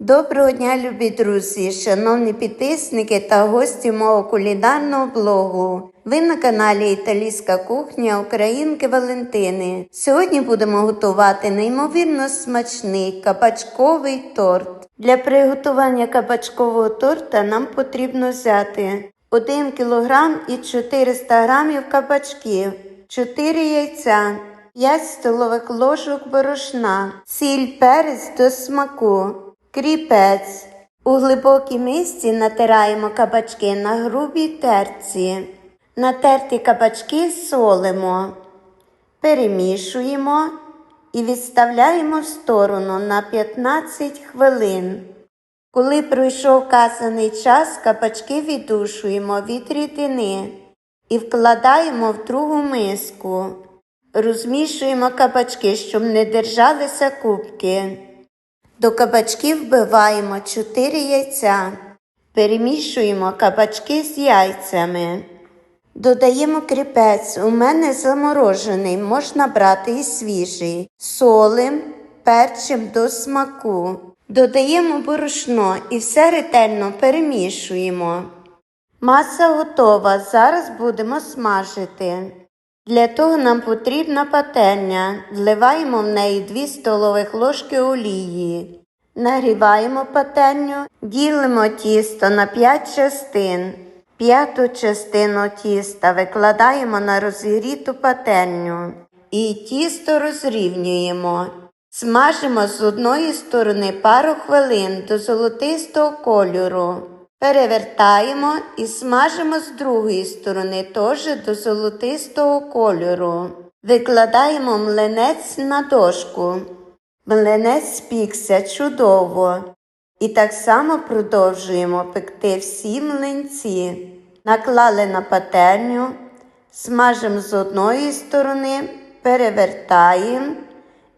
Доброго дня, любі друзі, шановні підписники та гості мого кулінарного блогу. Ви на каналі Італійська кухня Українки Валентини. Сьогодні будемо готувати неймовірно смачний кабачковий торт. Для приготування кабачкового торта нам потрібно взяти 1 кг і 400 г кабачків, 4 яйця, 5 столових ложок борошна, сіль, перець до смаку. Кріпець. У глибокій мисці натираємо кабачки на грубій терці. Натерті кабачки солимо, перемішуємо і відставляємо в сторону на 15 хвилин. Коли пройшов вказаний час, кабачки віддушуємо від рідини і вкладаємо в другу миску. Розмішуємо кабачки, щоб не держалися кубки. До кабачків вбиваємо 4 яйця. Перемішуємо кабачки з яйцями. Додаємо кріпець. У мене заморожений, можна брати і свіжий. Солим, перчим до смаку. Додаємо борошно і все ретельно перемішуємо. Маса готова. Зараз будемо смажити. Для того нам потрібна пательня. Вливаємо в неї 2 столових ложки олії. Нагріваємо пательню, ділимо тісто на 5 частин. П'яту частину тіста викладаємо на розігріту пательню і тісто розрівнюємо. Смажимо з одної сторони пару хвилин до золотистого кольору. Перевертаємо і смажимо з другої сторони теж до золотистого кольору. Викладаємо млинець на дошку. Млинець спікся чудово. І так само продовжуємо пекти всі млинці. Наклали на пательню, смажимо з одної сторони, перевертаємо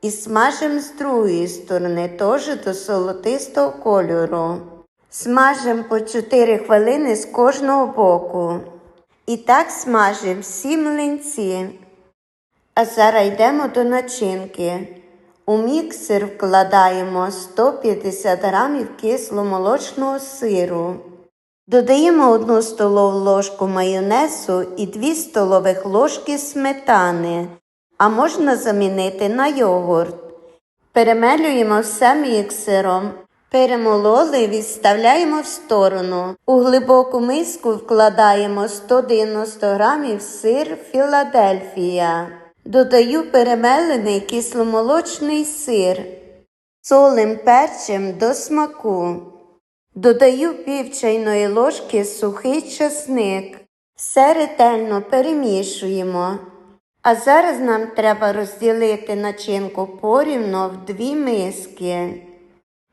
і смажимо з другої сторони, теж до золотистого кольору. Смажимо по 4 хвилини з кожного боку. І так смажимо всі млинці. А зараз йдемо до начинки. У міксер вкладаємо 150 г кисломолочного сиру. Додаємо 1 столову ложку майонезу і 2 столових ложки сметани, а можна замінити на йогурт. Перемелюємо все міксером. Перемололи відставляємо в сторону. У глибоку миску вкладаємо 190 г сир Філадельфія. Додаю перемелений кисломолочний сир, солим перчим до смаку. Додаю пів чайної ложки сухий часник. Все ретельно перемішуємо. А зараз нам треба розділити начинку порівно в дві миски.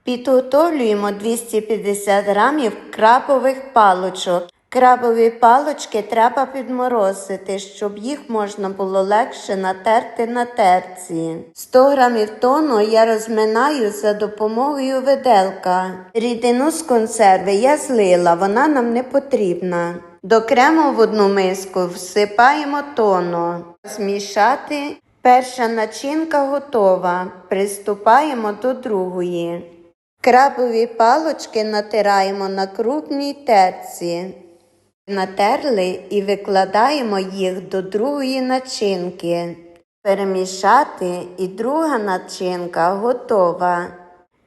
Підготовлюємо 250 грамів крабових палочок. Крабові палочки треба підморозити, щоб їх можна було легше натерти на терці. 100 грамів тону я розминаю за допомогою виделка. Рідину з консерви я злила, вона нам не потрібна. До крему в одну миску всипаємо тону. Змішати. Перша начинка готова. Приступаємо до другої. Крабові палочки натираємо на крупній терці. Натерли і викладаємо їх до другої начинки. Перемішати і друга начинка готова.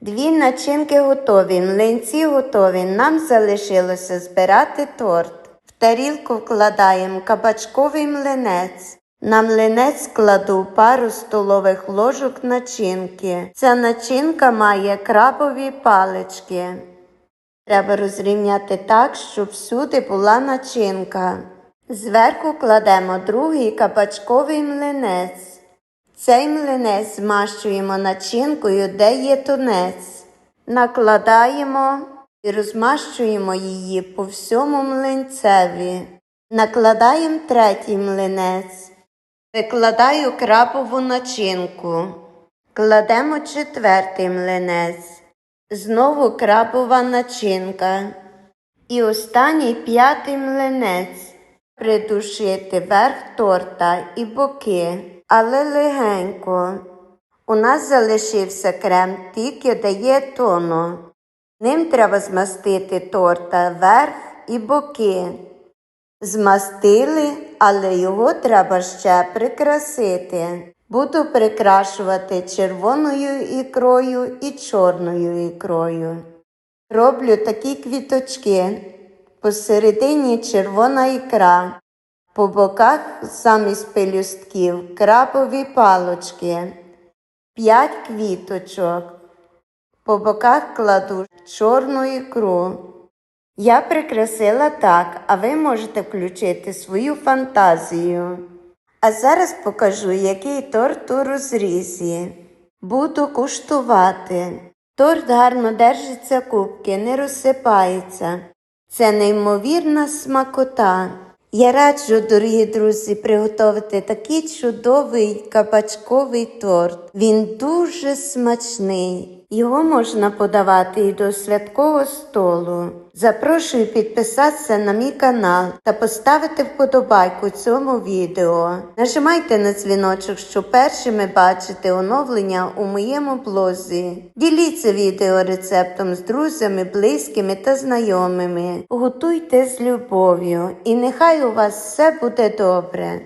Дві начинки готові, млинці готові. Нам залишилося збирати торт. В тарілку вкладаємо кабачковий млинець. На млинець кладу пару столових ложок начинки. Ця начинка має крабові палички. Треба розрівняти так, щоб всюди була начинка. Зверху кладемо другий кабачковий млинець. Цей млинець змащуємо начинкою, де є тунець. Накладаємо і розмащуємо її по всьому млинцеві. Накладаємо третій млинець. Викладаю крабову начинку. Кладемо четвертий млинець. Знову крабова начинка. І останній п'ятий млинець. Придушити верх торта і боки, але легенько. У нас залишився крем, тільки дає тону. Ним треба змастити торта верх і боки. Змастили, але його треба ще прикрасити. Буду прикрашувати червоною ікрою і чорною ікрою. Роблю такі квіточки. Посередині червона ікра, по боках замість пелюстків крабові палочки, п'ять квіточок. По боках кладу чорну ікру. Я прикрасила так, а ви можете включити свою фантазію. А зараз покажу, який торт у розрізі. Буду куштувати. Торт гарно держиться кубки, не розсипається. Це неймовірна смакота. Я раджу, дорогі друзі, приготувати такий чудовий кабачковий торт. Він дуже смачний. Його можна подавати і до святкового столу. Запрошую підписатися на мій канал та поставити вподобайку цьому відео. Нажимайте на дзвіночок, щоб першими бачити оновлення у моєму блозі. Діліться відео рецептом з друзями, близькими та знайомими. Готуйте з любов'ю, і нехай у вас все буде добре.